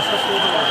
abraço a todos.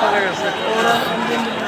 চলে গেছে